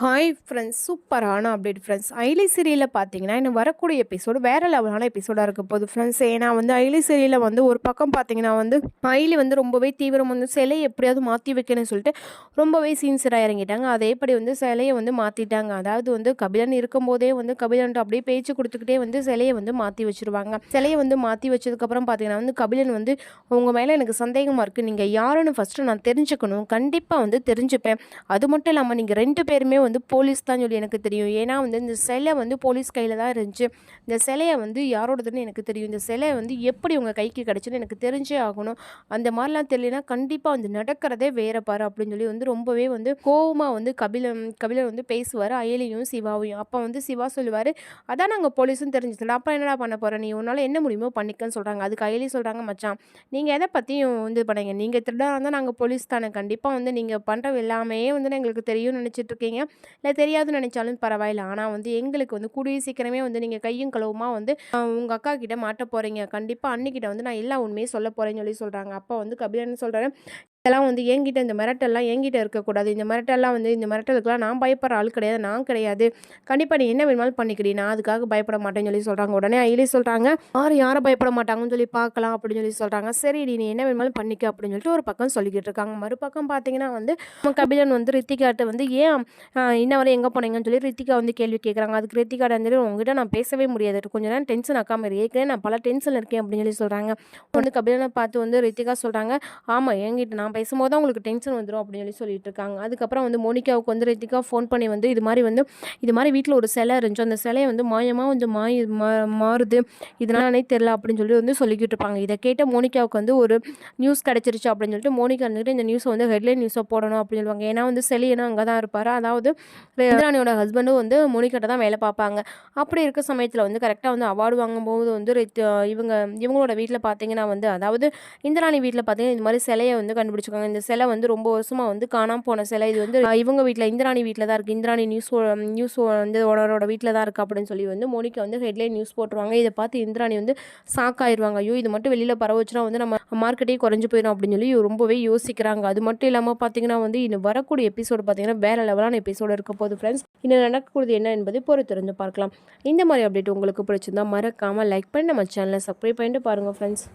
Hi friends சூப்பரான update friends ஐலி சீரியலில் பார்த்தீங்கன்னா இன்னும் வரக்கூடிய எபிசோடு வேறு லெவலான எபிசோடாக இருக்க போகுது ஃப்ரெண்ட்ஸ் ஏன்னா வந்து ஐலி சீரியலில் வந்து ஒரு பக்கம் பார்த்தீங்கன்னா வந்து ஐலி வந்து ரொம்பவே தீவிரம் வந்து சிலையை எப்படியாவது மாற்றி வைக்கணும்னு சொல்லிட்டு ரொம்பவே சீன்சராக இறங்கிட்டாங்க. அதேபடி வந்து சிலையை வந்து மாற்றிட்டாங்க அதாவது வந்து கபிலன் இருக்கும்போதே வந்து கபிலன்ட்டு அப்படியே பேச்சு கொடுத்துக்கிட்டே வந்து சிலையை வந்து மாற்றி வச்சுருவாங்க. சிலையை வந்து மாற்றி வச்சதுக்கப்புறம் பார்த்தீங்கன்னா வந்து கபிலன் வந்து உங்கள் மேலே எனக்கு சந்தேகமாக இருக்குது நீங்கள் யாருன்னு ஃபஸ்ட்டு நான் தெரிஞ்சுக்கணும். கண்டிப்பாக வந்து தெரிஞ்சுப்பேன். அது மட்டும் இல்லாமல் நீங்கள் ரெண்டு பேருமே வந்து போலீஸ் தான் சொல்லி எனக்கு தெரியும். ஏன்னா வந்து இந்த சிலை வந்து போலீஸ் கையில் தான் இருந்துச்சு. இந்த சிலையை வந்து யாரோடதுன்னு எனக்கு தெரியும். இந்த சிலை வந்து எப்படி உங்கள் கைக்கு கிடச்சுன்னு எனக்கு தெரிஞ்சே ஆகணும். அந்த மாதிரிலாம் தெரியலனா கண்டிப்பாக வந்து நடக்கிறதே வேற பாரு அப்படின்னு சொல்லி வந்து ரொம்பவே வந்து கோவமாக வந்து கபிலம் கபிலர் வந்து பேசுவார் அயலியும் சிவாவையும். அப்போ வந்து சிவா சொல்லுவார் அதான் நாங்கள் போலீஸும் தெரிஞ்சுக்கலாம் அப்போ என்னடா பண்ண போகிறேன் நீ உன்னால் என்ன முடியுமோ பண்ணிக்கன்னு சொல்கிறாங்க அதுக்கு அயலி சொல்கிறாங்க மச்சான். நீங்கள் எதை பற்றியும் வந்து பண்ணுங்க நீங்கள் திருடாக இருந்தால் நாங்கள் போலீஸ் தானே. கண்டிப்பாக வந்து நீங்கள் பண்ணுற எல்லாமே வந்து எங்களுக்கு தெரியும்னு நினச்சிட்ருக்கீங்க இல்லை தெரியாதுன்னு நினச்சாலும் பரவாயில்ல. ஆனால் வந்து எங்களுக்கு வந்து கூடிய சீக்கிரமே வந்து நீங்கள் கையும் கழுவுமா வந்து உங்கள் அக்கா கிட்ட மாட்ட போகிறீங்க கண்டிப்பாக அன்னிக்கிட்ட வந்து நான் எல்லா உண்மையும் சொல்ல போகிறேன்னு சொல்லி சொல்கிறாங்க அப்போ வந்து கபிலன் சொல்கிறாரு இதெல்லாம் வந்து என்கிட்ட இந்த மிரட்டெல்லாம் என்கிட்ட இருக்கக்கூடாது. இந்த மிரட்டெல்லாம் வந்து இந்த மிரட்டலுக்குலாம் நான் பயப்படுற ஆள் கிடையாது நான் கிடையாது. கண்டிப்பாக நீ என்ன வேணுமாலும் பண்ணிக்கிறீ நான் அதுக்காக பயப்பட மாட்டேன்னு சொல்லி சொல்கிறாங்க உடனே ஐலி சொல்கிறாங்க யார் யாரை பயப்பட மாட்டாங்கன்னு சொல்லி பார்க்கலாம் அப்படின்னு சொல்லி சொல்கிறாங்க சரி நீ என்ன வேணுமாலும் பண்ணிக்க அப்படின்னு சொல்லிட்டு ஒரு பக்கம் சொல்லிக்கிட்டு இருக்காங்க. மறுபக்கம் பார்த்தீங்கன்னா வந்து கபிலன் வந்து ரித்திகாட்ட வந்து ஏன் இன்ன வரை எங்கே போனீங்கன்னு சொல்லி ரித்திகா வந்து கேள்வி கேட்குறாங்க அதுக்கு ரித்திகாட்ட வந்து உங்ககிட்ட நான் பேசவே முடியாது. கொஞ்சம் நேரம் டென்ஷன் ஆக்காமல் ஏற்கனவே நான் பல டென்ஷன் இருக்கேன் அப்படின்னு சொல்லி சொல்கிறாங்க வந்து கபிலனை பார்த்து வந்து ரித்திகா சொல்கிறாங்க ஆமாம் என்கிட்ட நான் நான் பேசும்போது தான் உங்களுக்கு டென்ஷன் வந்துடும் அப்படின்னு சொல்லி சொல்லிட்டு இருக்காங்க அதுக்கப்புறம் வந்து மோனிகாவுக்கு வந்து ரித்திகா ஃபோன் பண்ணி வந்து இது மாதிரி வந்து இது மாதிரி வீட்டில் ஒரு சிலை இருந்துச்சு. அந்த சிலையை வந்து மாயமாக வந்து மாய் மாறுது. இதனாலே தெரில அப்படின்னு சொல்லி வந்து சொல்லிக்கிட்டு இருப்பாங்க. இதை கேட்ட மோனிகாவுக்கு வந்து ஒரு நியூஸ் கிடச்சிருச்சு அப்படின்னு சொல்லிட்டு மோனிகா வந்துட்டு இந்த நியூஸை வந்து ஹெட்லைன் நியூஸை போடணும் அப்படின்னு சொல்லுவாங்க. ஏன்னா வந்து செலியனும் அங்கே தான் இருப்பார். அதாவது இந்திராணியோட ஹஸ்பண்டும் வந்து மோனிகாட்ட தான் வேலை பார்ப்பாங்க. அப்படி இருக்க சமயத்தில் வந்து கரெக்டாக வந்து அவார்டு வாங்கும்போது வந்து இவங்க இவங்களோட வீட்டில் பார்த்தீங்கன்னா வந்து அதாவது இந்திராணி வீட்டில் பார்த்தீங்கன்னா இந்த மாதிரி சிலையை வந்து கண்டுபிடிச்சி கண்டுபிடிச்சிருக்காங்க இந்த சிலை வந்து ரொம்ப வருஷமாக வந்து காணாமல் போன சிலை. இது வந்து இவங்க வீட்டில் இந்திராணி வீட்டில் தான் இருக்குது இந்திராணி நியூஸ் நியூஸ் வந்து ஓனரோட வீட்டில் தான் இருக்குது அப்படின்னு சொல்லி வந்து மோனிகா வந்து ஹெட்லைன் நியூஸ் போட்டுருவாங்க. இதை பார்த்து இந்திராணி வந்து சாக்காயிருவாங்க ஐயோ இது மட்டும் வெளியில் பரவச்சுனா வந்து நம்ம மார்க்கெட்டே குறைஞ்சு போயிடும் அப்படின்னு சொல்லி ரொம்பவே யோசிக்கிறாங்க. அது மட்டும் இல்லாமல் பார்த்தீங்கன்னா வந்து இன்னும் வரக்கூடிய எபிசோடு பார்த்தீங்கன்னா வேறு லெவலான எபிசோடு இருக்க போது ஃப்ரெண்ட்ஸ் இன்னும் நடக்கக்கூடியது என்ன என்பதை பொறுத்து தெரிஞ்சு பார்க்கலாம். இந்த மாதிரி அப்டேட் உங்களுக்கு பிடிச்சிருந்தா மறக்காமல் லைக் பண்ணி நம்ம சேனலை சப்ஸ்கிரைப் பண்ணிட்டு பாருங்கள் ஃப்ரெண்ட்ஸ்